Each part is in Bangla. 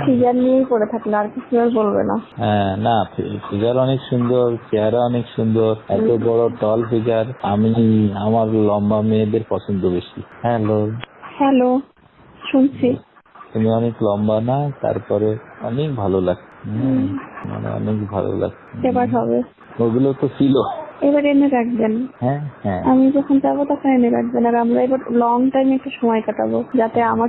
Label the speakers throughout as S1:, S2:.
S1: ফিগার নিয়েই পড়ে থাকলে আর কিছু আর বলবে না।
S2: হ্যাঁ না ফিগার অনেক সুন্দর চেহারা অনেক সুন্দর এত বড় টল ফিগার আমি আমার লম্বা মেয়েদের পছন্দ বেশি। হ্যালো
S1: হ্যালো শুনছি।
S2: তুমি অনেক লম্বা না তারপরে অনেক ভালো লাগছে হুম, মানে অনেক ভালো লাগছে
S1: এবার হবে।
S2: ওগুলো তো ছিল।
S1: এবার এনে রাখবেন।
S2: হ্যাঁ হ্যাঁ।
S1: আমি যখন যাব তখন এনে রাখবেন আর আমরা এবার লং টাইম একটু সময় কাটাবো যাতে আমার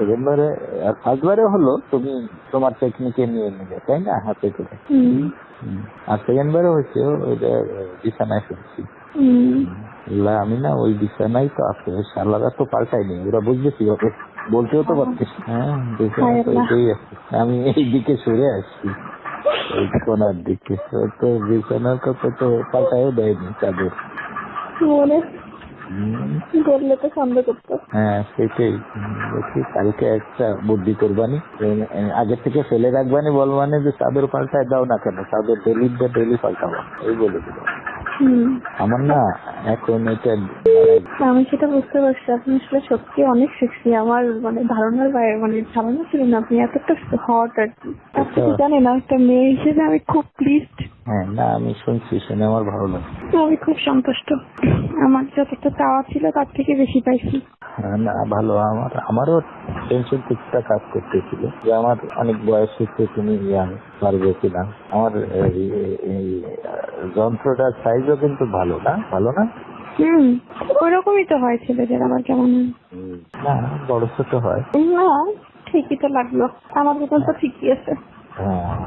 S2: সেকেন্ড বারে আর ফার্স্ট বারে হলো তুমি তোমার টেকনিকে নিয়ে নিলে তাই না? হাতে করে। আর সেকেন্ড বারে হয়েছে ওইটা বিছানায় শুনছি। আমি না ওই বিছানায় তো আছে শালারা তো পাল্টাইনি ওরা বুঝবে কি হবে বলতেও তো পারতিস হ্যাঁ বিছানা তো এটাই আছে। আমি এই দিকে সরে আসছি। ওই কোনার দিকে। তো বিছানার কথা তো পাল্টাইও দেয়নি চাদর।
S1: বললে তো সন্দেহ করতো।
S2: হ্যাঁ সেটাই। দেখি কালকে একটা বুদ্ধি করবানি। আগে থেকে ফেলে রাখবানি, বলবানি যে চাদর পাল্টায় দাও না কেন? চাদর ডেলি ডেলি পাল্টাবো। এই বলে দিল
S1: হুম
S2: আমার না এখন এটা
S1: আমি সেটা বুঝতে পারছি। আপনি আসলে সত্যি অনেক সেক্সি আমার মানে ধারণার বাইরে মানে ধারণা ছিল না আপনি এতটা হট আর কি। আপনি তো জানেন একটা মেয়ে হিসেবে আমি খুব প্লিজড
S2: হ্যাঁ না আমি শুনছি শুনে আমার ভালো লাগে।
S1: আমি খুব সন্তুষ্ট। আমার যতটা চাওয়া ছিল তার থেকে বেশি পাইছি।
S2: না ভালো। আমার আমারও টেনশন কিছুটা কাজ করতেছিল। যে আমার অনেক বয়স হচ্ছে তুমি ইয়াং পারবে কিনা আমার এই- যন্ত্রটার সাইজও কিন্তু ভালো না। ভালো না?
S1: হুম ওরকমই তো হয় ছেলেদের আমার কেমন
S2: না বড় ছোট হয়।
S1: না ঠিকই তো লাগল। আমার মতন তো ঠিকই আছে।
S2: হ্যাঁ।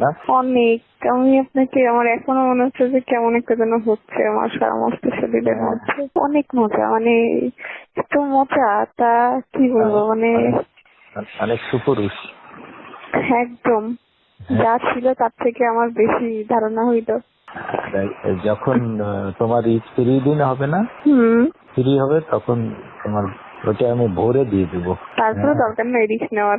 S2: না?
S1: অনেক। আমি আপনাকে আমার এখনও মনে হচ্ছে যে কেমন একটা যেন হচ্ছে আমার সমস্ত শরীরের মধ্যে। অনেক মজা মানে এত মজা তা কি বলব মানে
S2: অনেক সুপুরুষ।
S1: একদম। যা ছিল তার থেকে আমার বেশি ধারণা হইতো
S2: যখন তোমার ফ্রি দিন হবে না ফ্রি হবে তখন তোমার ওটা আমি ভোরে দিয়ে দেবো।
S1: তারপরে দরকার নেই রিস্ক নেওয়ার।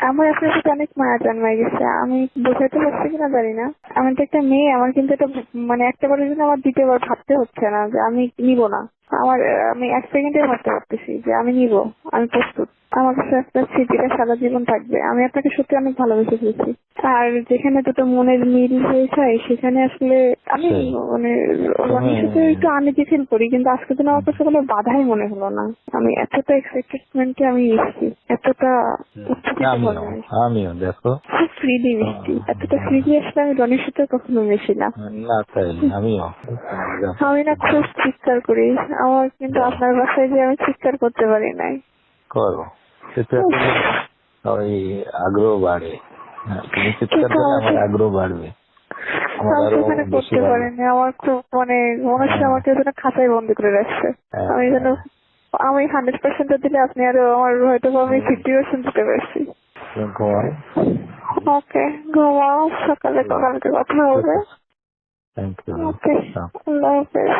S1: আমার প্রতি অনেক মায়া জন্মায় গেছে। আমি বোঝাতে পারছি কিনা জানি না আমি তো একটা মেয়ে, আমার কিন্তু এটা মানে একটা বারের জন্য আমার দ্বিতীয়বার ভাবতে হচ্ছে না যে আমি নিব না। আমার আমি এক সেকেন্ডে ভাবতে পারতেছি যে আমি নিব আমি প্রস্তুত। আমার কাছে একটা স্মৃতিটা সারা জীবন থাকবে। আমি আপনাকে সত্যি অনেক ভালোবেসে ফেলছি। আর যেখানে দুটো মনের মিল হয়ে যায় সেখানে আসলে আমি মানে রনির সাথে একটু আনইজি ফিল করি কিন্তু আজকে দিন আমার কাছে কোনো বাধাই মনে হলো না। আমি এতটা এক্সাইটেডমেন্টে আমি এসেছি এতটা
S2: আমিও
S1: হয়।
S2: আমিও দেখো।
S1: খুব ফ্রিলি মিষ্টি এতটা ফ্রিলি আসলে আমি রনির সাথে কখনো মিশি না
S2: আমিও।
S1: আমি না খুব চিৎকার করি। আমার কিন্তু আপনার বাসায় যে আমি চিৎকার করতে পারি নাই।
S2: করো সেটা ওই আগ্রহ বাড়ে। হ্যাঁ, তুমি চিৎকার করলে আমার আগ্রহ বাড়বে।
S1: করতে পারিনি। আমার খুব মানে মনে হচ্ছে আমাকে যেন খাঁচায় বন্দি করে রাখছে।
S2: হ্যাঁ,
S1: আমি যেন আমি হান্ড্রেড পার্সেন্ট দিলে আপনি আরও আমার হয়তো আমি ফিফটি পার্সেন্ট দিতে পারছি। ওকে ঘুমাও। সকালে কালকে কথা হবে। ওকে আল্লাহ হাফেজ।